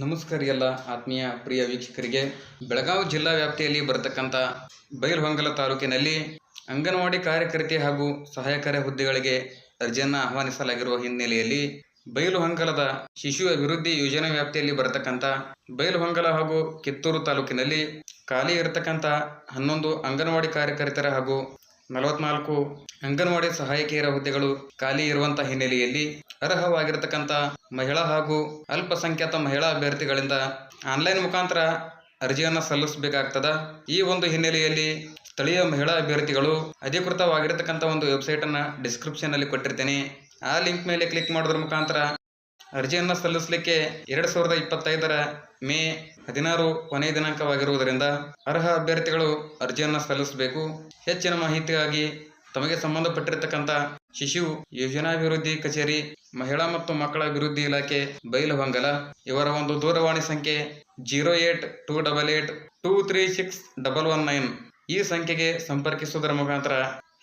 ನಮಸ್ಕಾರ ಎಲ್ಲ ಆತ್ಮೀಯ ಪ್ರಿಯ ವೀಕ್ಷಕರಿಗೆ. ಬೆಳಗಾವಿ ಜಿಲ್ಲಾ ವ್ಯಾಪ್ತಿಯಲ್ಲಿ ಬರತಕ್ಕಂಥ ಬೈಲಹೊಂಗಲ ತಾಲೂಕಿನಲ್ಲಿ ಅಂಗನವಾಡಿ ಕಾರ್ಯಕರ್ತೆ ಹಾಗೂ ಸಹಾಯಕರ ಹುದ್ದೆಗಳಿಗೆ ಅರ್ಜಿಯನ್ನು ಆಹ್ವಾನಿಸಲಾಗಿರುವ ಹಿನ್ನೆಲೆಯಲ್ಲಿ ಬೈಲುಹೊಂಗಲದ ಶಿಶು ಅಭಿವೃದ್ಧಿ ಯೋಜನಾ ವ್ಯಾಪ್ತಿಯಲ್ಲಿ ಬರತಕ್ಕಂಥ ಬೈಲುಹೊಂಗಲ ಹಾಗೂ ಕಿತ್ತೂರು ತಾಲೂಕಿನಲ್ಲಿ ಖಾಲಿ ಇರತಕ್ಕಂಥ ಹನ್ನೊಂದು ಅಂಗನವಾಡಿ ಕಾರ್ಯಕರ್ತರ ಹಾಗೂ ನಲವತ್ನಾಲ್ಕು. ಅಂಗನವಾಡಿ ಸಹಾಯಕಿಯರ ಹುದ್ದೆಗಳು ಖಾಲಿ ಇರುವಂತಹ ಹಿನ್ನೆಲೆಯಲ್ಲಿ ಅರ್ಹವಾಗಿರತಕ್ಕಂಥ ಮಹಿಳಾ ಹಾಗೂ ಅಲ್ಪಸಂಖ್ಯಾತ ಮಹಿಳಾ ಅಭ್ಯರ್ಥಿಗಳಿಂದ ಆನ್ಲೈನ್ ಮುಖಾಂತರ ಅರ್ಜಿಯನ್ನು ಸಲ್ಲಿಸಬೇಕಾಗ್ತದ. ಈ ಒಂದು ಹಿನ್ನೆಲೆಯಲ್ಲಿ ಸ್ಥಳೀಯ ಮಹಿಳಾ ಅಭ್ಯರ್ಥಿಗಳು ಅಧಿಕೃತವಾಗಿರತಕ್ಕಂಥ ಒಂದು ವೆಬ್ಸೈಟನ್ನು ಡಿಸ್ಕ್ರಿಪ್ಷನಲ್ಲಿ ಕೊಟ್ಟಿರ್ತೇನೆ. ಆ ಲಿಂಕ್ ಮೇಲೆ ಕ್ಲಿಕ್ ಮಾಡೋದ್ರ ಮುಖಾಂತರ ಅರ್ಜಿಯನ್ನು ಸಲ್ಲಿಸಲಿಕ್ಕೆ ಎರಡು ಸಾವಿರದ ಇಪ್ಪತ್ತೈದರ ಮೇ ಹದಿನಾರು ಕೊನೆಯ ದಿನಾಂಕವಾಗಿರುವುದರಿಂದ ಅರ್ಹ ಅಭ್ಯರ್ಥಿಗಳು ಅರ್ಜಿಯನ್ನು ಸಲ್ಲಿಸಬೇಕು. ಹೆಚ್ಚಿನ ಮಾಹಿತಿಗಾಗಿ ತಮಗೆ ಸಂಬಂಧಪಟ್ಟಿರತಕ್ಕಂಥ ಶಿಶು ಯೋಜನಾಭಿವೃದ್ಧಿ ಕಚೇರಿ, ಮಹಿಳಾ ಮತ್ತು ಮಕ್ಕಳ ಅಭಿವೃದ್ಧಿ ಇಲಾಖೆ ಬೈಲಹೊಂಗಲ ಇವರ ಒಂದು ದೂರವಾಣಿ ಸಂಖ್ಯೆ zero eight two double eight two three six double one nine. ಈ ಸಂಖ್ಯೆಗೆ ಸಂಪರ್ಕಿಸುವುದರ ಮುಖಾಂತರ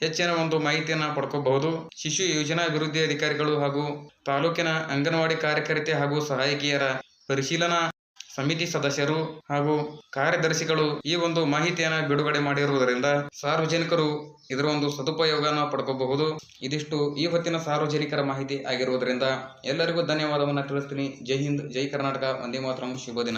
ಹೆಚ್ಚಿನ ಒಂದು ಮಾಹಿತಿಯನ್ನು ಪಡ್ಕೋಬಹುದು. ಶಿಶು ಯೋಜನಾ ಅಭಿವೃದ್ಧಿ ಅಧಿಕಾರಿಗಳು ಹಾಗೂ ತಾಲೂಕಿನ ಅಂಗನವಾಡಿ ಕಾರ್ಯಕರ್ತೆ ಹಾಗೂ ಸಹಾಯಕಿಯರ ಪರಿಶೀಲನಾ ಸಮಿತಿ ಸದಸ್ಯರು ಹಾಗೂ ಕಾರ್ಯದರ್ಶಿಗಳು ಈ ಒಂದು ಮಾಹಿತಿಯನ್ನು ಬಿಡುಗಡೆ ಮಾಡಿರುವುದರಿಂದ ಸಾರ್ವಜನಿಕರು ಇದರ ಒಂದು ಸದುಪಯೋಗನ ಪಡ್ಕೋಬಹುದು. ಇದಿಷ್ಟು ಈ ಹೊತ್ತಿನ ಸಾರ್ವಜನಿಕರ ಮಾಹಿತಿ ಆಗಿರುವುದರಿಂದ ಎಲ್ಲರಿಗೂ ಧನ್ಯವಾದವನ್ನು ತಿಳಿಸ್ತೀನಿ. ಜೈ ಹಿಂದ್, ಜೈ ಕರ್ನಾಟಕ. ಒಂದೇ ಮಾತ್ರ. ಶುಭ ದಿನ.